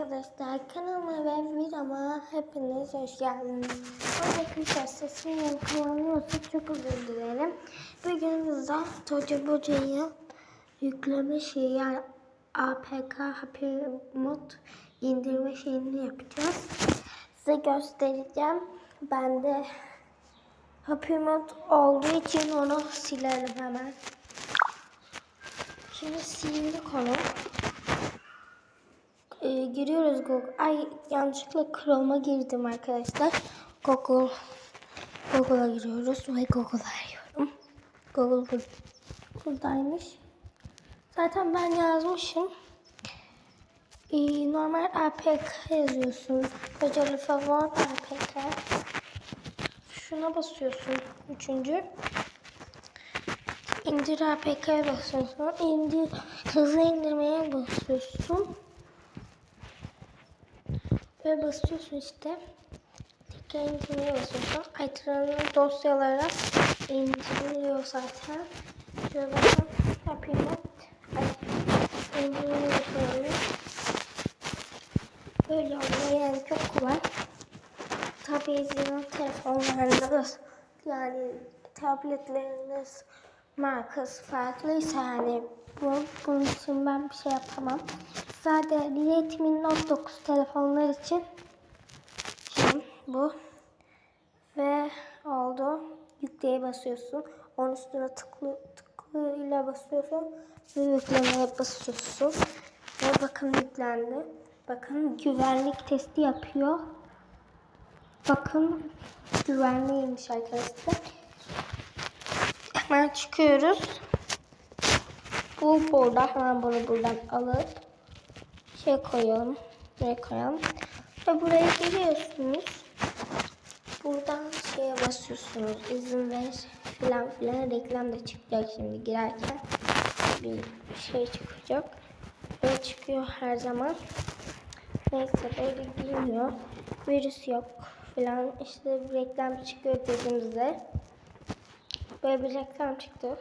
Arkadaşlar kanalıma ve videoma hepiniz hoş geldiniz. Arkadaşlar sesim yankılanıyorsa çok özür dilerim. Bugün bizde Toca Boca'yı yükleme şeyi yani APK Happy Mod indirme şeyini yapacağız. Size göstereceğim. Ben de Happy Mod olduğu için onu silerim hemen. Şimdi sildik onu. Ee, giriyoruz Google. Ay yanlışlıkla Chrome'a girdim arkadaşlar. Google Google'a giriyoruz ve Google'a arıyorum. Google bur buradaymış. Zaten ben yazmışım. Ee, normal APK yazıyorsun. Kocaeli favor APK. Şuna basıyorsun. Üçüncü. İndir APK'ya basıyorsun. İndir, hızlı indirmeye basıyorsun. Böyle basıyorsun işte. Tekrar indirmeye basıyorsun. Aytıranın dosyalara indiriliyor zaten. Şöyle bakın. Yapayım ben. Ay. Böyle oluyor yani çok kolay. Tabii sizin telefonlarınız yani tabletleriniz markası farklıysa yani bu, bunun için ben bir şey yapamam. Sadece Redmi Note 9 telefonlar için şimdi bu ve oldu. Yükleye basıyorsun. Onun üstüne tıklı tıklıyla basıyorsun ve yüklemeye basıyorsun. Ve bakın yüklendi. Bakın güvenlik testi yapıyor. Bakın güvenliymiş arkadaşlar. Hemen çıkıyoruz. Bu burada hemen bunu buradan alıp şey koyalım. Buraya koyalım. Ve buraya geliyorsunuz. Buradan şeye basıyorsunuz. İzin ver filan filan reklam da çıkacak şimdi girerken. Bir şey çıkacak. Böyle çıkıyor her zaman. Neyse böyle girmiyor. Virüs yok filan. İşte bir reklam çıkıyor dediğimizde. Böyle bir reklam çıktı.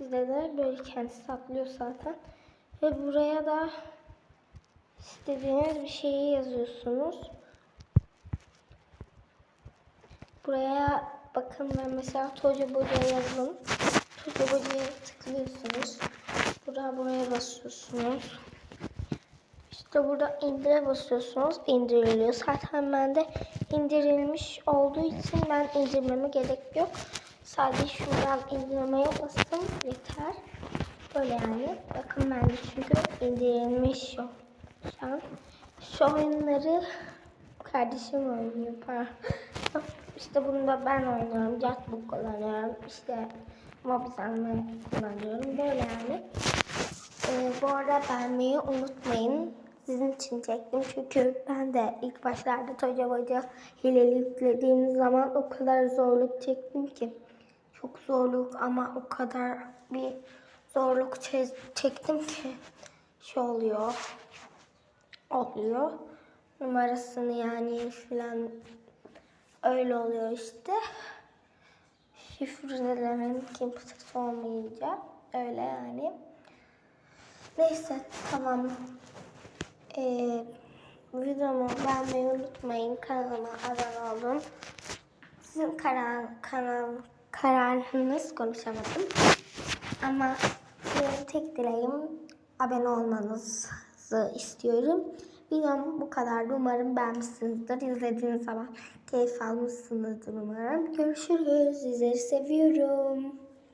Bizde de böyle kendisi saklıyor zaten. Ve buraya da istediğiniz bir şeyi yazıyorsunuz. Buraya bakın ben mesela Toca Boca yazdım. Toca Boca'ya tıklıyorsunuz. Burada buraya basıyorsunuz. İşte burada indire basıyorsunuz. indiriliyor. Zaten bende indirilmiş olduğu için ben indirmeme gerek yok. Sadece şuradan indirmeye bastım. Yeter. Böyle yani. Bakın bende çünkü indirilmiş yok. Şu oyunları kardeşim oynuyor. İşte bunu da ben oynuyorum. Jackbook kullanıyorum. İşte Mobizen'le kullanıyorum. Böyle yani. Ee, bu arada beğenmeyi unutmayın. Sizin için çektim çünkü ben de ilk başlarda Toca Boca hileli yüklediğim zaman o kadar zorluk çektim ki. Çok zorluk ama o kadar bir zorluk çe- çektim ki şey oluyor. Oluyor. Numarasını yani filan öyle oluyor işte. Şifrelerin kimsesi olmayınca öyle yani. Neyse tamam. Ee, videomu beğenmeyi unutmayın. Kanalıma abone olun. Sizin karar, kanal, kararınız konuşamadım. Ama tek dileğim abone olmanızı istiyorum. Videom bu kadardı. Umarım beğenmişsinizdir. İzlediğiniz zaman keyif almışsınızdır umarım. Görüşürüz. Sizleri seviyorum.